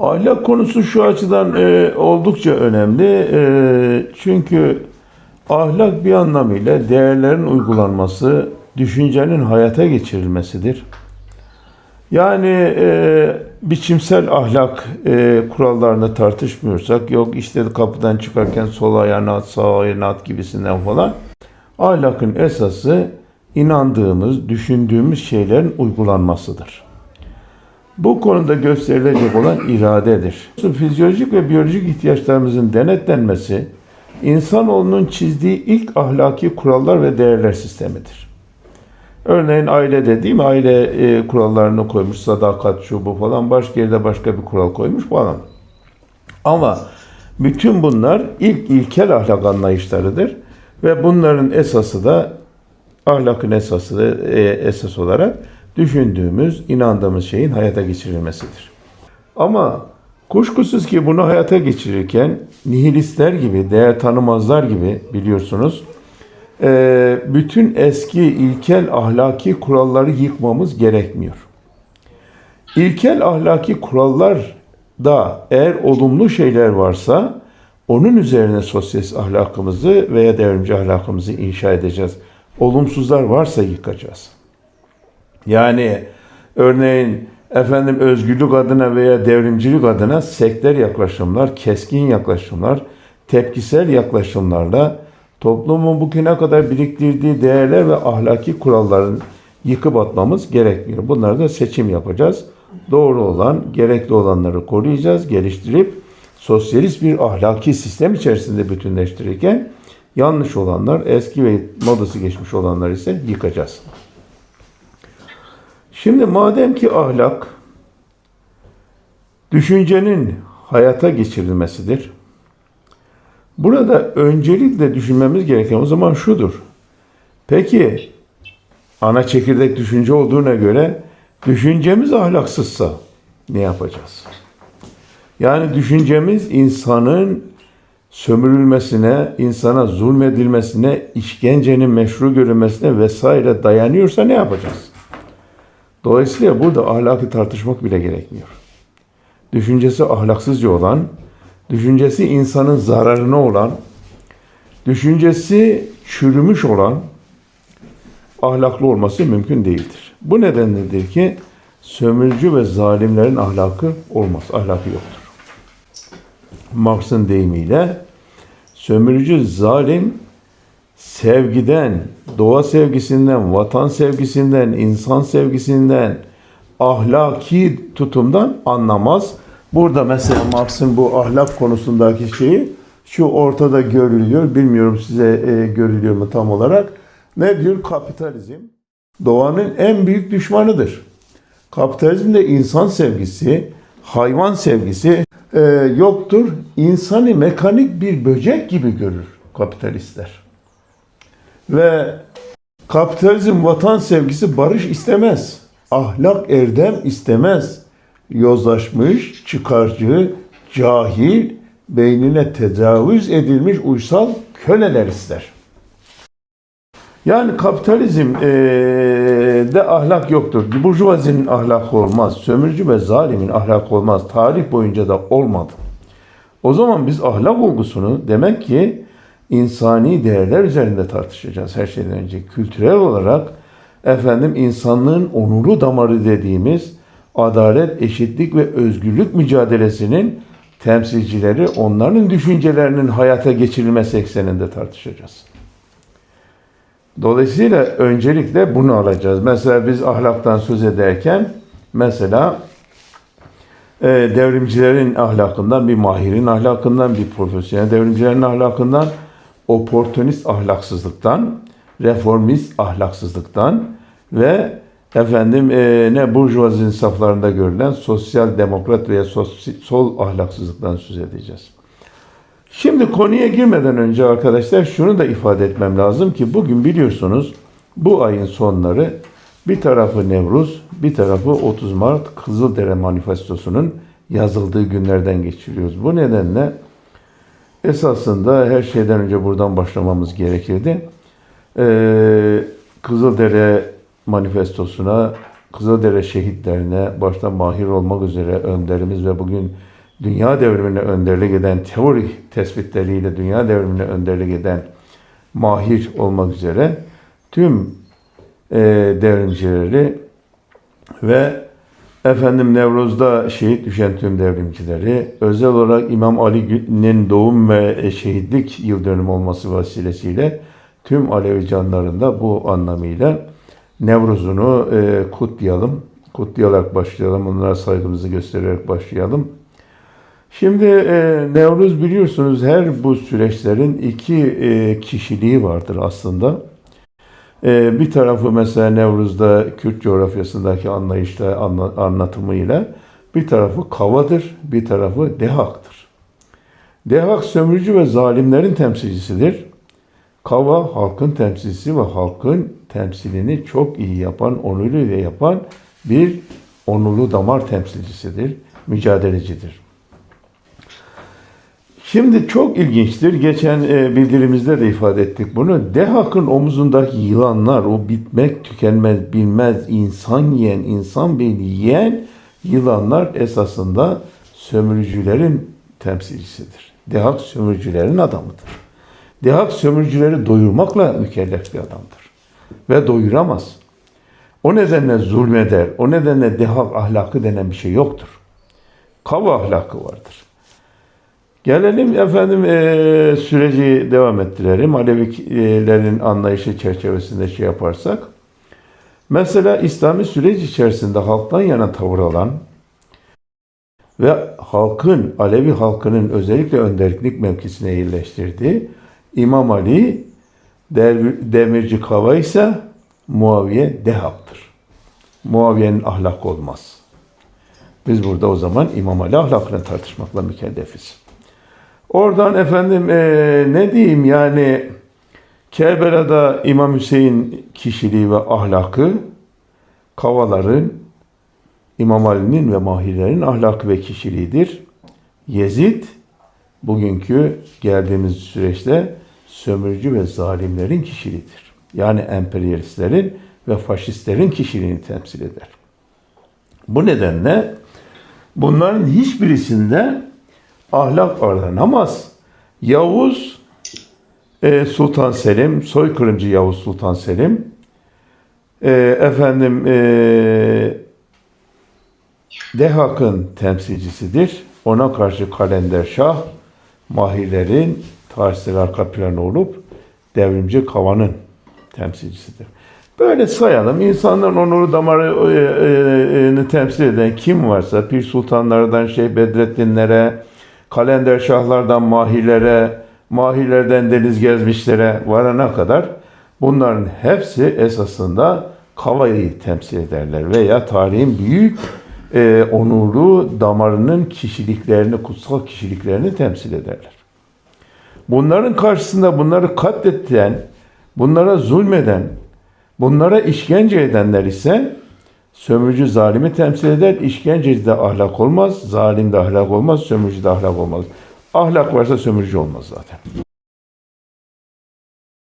Ahlak konusu şu açıdan e, oldukça önemli. E, çünkü ahlak bir anlamıyla değerlerin uygulanması, düşüncenin hayata geçirilmesidir. Yani e, biçimsel ahlak e, kurallarını tartışmıyorsak, yok işte kapıdan çıkarken sol ayağını at, sağ ayağını at gibisinden falan. Ahlakın esası inandığımız, düşündüğümüz şeylerin uygulanmasıdır. Bu konuda gösterilecek olan iradedir. Fizyolojik ve biyolojik ihtiyaçlarımızın denetlenmesi, insanoğlunun çizdiği ilk ahlaki kurallar ve değerler sistemidir. Örneğin aile mi? Aile e, kurallarını koymuş, sadakat şu bu falan. Başka yerde başka bir kural koymuş falan. Ama bütün bunlar ilk ilkel ahlak anlayışlarıdır. Ve bunların esası da ahlakın esası da, e, esas olarak düşündüğümüz, inandığımız şeyin hayata geçirilmesidir. Ama kuşkusuz ki bunu hayata geçirirken nihilistler gibi, değer tanımazlar gibi biliyorsunuz e, bütün eski ilkel ahlaki kuralları yıkmamız gerekmiyor. İlkel ahlaki kurallar da eğer olumlu şeyler varsa onun üzerine sosyalist ahlakımızı veya devrimci ahlakımızı inşa edeceğiz. Olumsuzlar varsa yıkacağız. Yani örneğin efendim özgürlük adına veya devrimcilik adına sekter yaklaşımlar, keskin yaklaşımlar, tepkisel yaklaşımlarla toplumun bugüne kadar biriktirdiği değerler ve ahlaki kuralların yıkıp atmamız gerekmiyor. Bunları da seçim yapacağız. Doğru olan, gerekli olanları koruyacağız, geliştirip sosyalist bir ahlaki sistem içerisinde bütünleştirirken yanlış olanlar, eski ve modası geçmiş olanlar ise yıkacağız. Şimdi madem ki ahlak düşüncenin hayata geçirilmesidir. Burada öncelikle düşünmemiz gereken o zaman şudur. Peki ana çekirdek düşünce olduğuna göre düşüncemiz ahlaksızsa ne yapacağız? Yani düşüncemiz insanın sömürülmesine, insana zulmedilmesine, işkencenin meşru görülmesine vesaire dayanıyorsa ne yapacağız? Dolayısıyla burada ahlakı tartışmak bile gerekmiyor. Düşüncesi ahlaksızca olan, düşüncesi insanın zararına olan, düşüncesi çürümüş olan ahlaklı olması mümkün değildir. Bu nedenledir ki sömürücü ve zalimlerin ahlakı olmaz, ahlakı yoktur. Marx'ın deyimiyle sömürücü zalim sevgiden, doğa sevgisinden, vatan sevgisinden, insan sevgisinden, ahlaki tutumdan anlamaz. Burada mesela Marx'ın bu ahlak konusundaki şeyi şu ortada görülüyor. Bilmiyorum size e, görülüyor mu tam olarak. Ne diyor? Kapitalizm doğanın en büyük düşmanıdır. Kapitalizmde insan sevgisi, hayvan sevgisi e, yoktur. İnsanı mekanik bir böcek gibi görür kapitalistler. Ve kapitalizm vatan sevgisi barış istemez. Ahlak erdem istemez. Yozlaşmış, çıkarcı, cahil, beynine tecavüz edilmiş uysal köleler ister. Yani kapitalizm eee, de ahlak yoktur. Burjuvazinin ahlakı olmaz. Sömürücü ve zalimin ahlakı olmaz. Tarih boyunca da olmadı. O zaman biz ahlak olgusunu demek ki insani değerler üzerinde tartışacağız her şeyden önce. Kültürel olarak efendim insanlığın onuru damarı dediğimiz adalet, eşitlik ve özgürlük mücadelesinin temsilcileri onların düşüncelerinin hayata geçirilmesi ekseninde tartışacağız. Dolayısıyla öncelikle bunu alacağız. Mesela biz ahlaktan söz ederken mesela e, devrimcilerin ahlakından, bir mahirin ahlakından, bir profesyonel devrimcilerin ahlakından, oportunist ahlaksızlıktan, reformist ahlaksızlıktan ve efendim e, ne burjuvazinin saflarında görülen sosyal demokrat veya sol ahlaksızlıktan söz edeceğiz. Şimdi konuya girmeden önce arkadaşlar şunu da ifade etmem lazım ki bugün biliyorsunuz bu ayın sonları bir tarafı Nevruz, bir tarafı 30 Mart Kızıldere Manifestosu'nun yazıldığı günlerden geçiriyoruz. Bu nedenle esasında her şeyden önce buradan başlamamız gerekirdi. Ee, Kızıldere Manifestosuna Kızıldere şehitlerine başta mahir olmak üzere önderimiz ve bugün dünya devrimine önderlik eden teori tespitleriyle dünya devrimine önderlik eden mahir olmak üzere tüm e, devrimcileri ve efendim Nevruz'da şehit düşen tüm devrimcileri özel olarak İmam Ali'nin doğum ve şehitlik yıl dönümü olması vesilesiyle tüm Alevi canlarında bu anlamıyla Nevruz'unu e, kutlayalım. Kutlayarak başlayalım. Onlara saygımızı göstererek başlayalım. Şimdi e, Nevruz biliyorsunuz her bu süreçlerin iki e, kişiliği vardır aslında. E, bir tarafı mesela Nevruz'da Kürt coğrafyasındaki anlayışla anla, anlatımıyla bir tarafı Kava'dır, bir tarafı Dehak'tır. Dehak sömürücü ve zalimlerin temsilcisidir. Kava halkın temsilcisi ve halkın temsilini çok iyi yapan, onuruyla yapan bir onurlu damar temsilcisidir, mücadelecidir. Şimdi çok ilginçtir. Geçen e, bildirimizde de ifade ettik bunu. Dehak'ın omuzundaki yılanlar, o bitmek tükenmez bilmez insan yiyen, insan beyni yiyen yılanlar esasında sömürücülerin temsilcisidir. Dehak sömürücülerin adamıdır. Dehak sömürücüleri doyurmakla mükellef bir adamdır. Ve doyuramaz. O nedenle zulmeder. O nedenle dehak ahlakı denen bir şey yoktur. Kava ahlakı vardır. Gelelim efendim e, süreci devam ettirelim. Alevilerin anlayışı çerçevesinde şey yaparsak. Mesela İslami süreç içerisinde halktan yana tavır alan ve halkın, Alevi halkının özellikle önderlik mevkisine yerleştirdiği İmam Ali, Demirci Kava ise Muaviye Dehap'tır. Muaviye'nin ahlakı olmaz. Biz burada o zaman İmam Ali ahlakını tartışmakla mükellefiz. Oradan efendim eee, ne diyeyim yani Kerbela'da İmam Hüseyin kişiliği ve ahlakı, Kavaların, İmam Ali'nin ve Mahirlerin ahlakı ve kişiliğidir. Yezid, bugünkü geldiğimiz süreçte sömürücü ve zalimlerin kişiliğidir. Yani emperyalistlerin ve faşistlerin kişiliğini temsil eder. Bu nedenle bunların hiçbirisinde ahlak aranamaz. Yavuz e, Sultan Selim, soykırımcı Yavuz Sultan Selim, e, efendim e, Dehak'ın temsilcisidir. Ona karşı Kalender Şah, Mahirlerin tarihsel arka planı olup devrimci Kava'nın temsilcisidir. Böyle sayalım. İnsanların onuru damarını temsil eden kim varsa, Pir Sultanlardan şey Bedrettinlere, Kalender Şahlardan Mahilere, Mahillerden Deniz Gezmişlere varana kadar bunların hepsi esasında Kava'yı temsil ederler veya tarihin büyük e, onurlu damarının kişiliklerini, kutsal kişiliklerini temsil ederler. Bunların karşısında bunları katleten, bunlara zulmeden, bunlara işkence edenler ise sömürücü zalimi temsil eder. İşkenceci de ahlak olmaz, zalim de ahlak olmaz, sömürücü de ahlak olmaz. Ahlak varsa sömürücü olmaz zaten.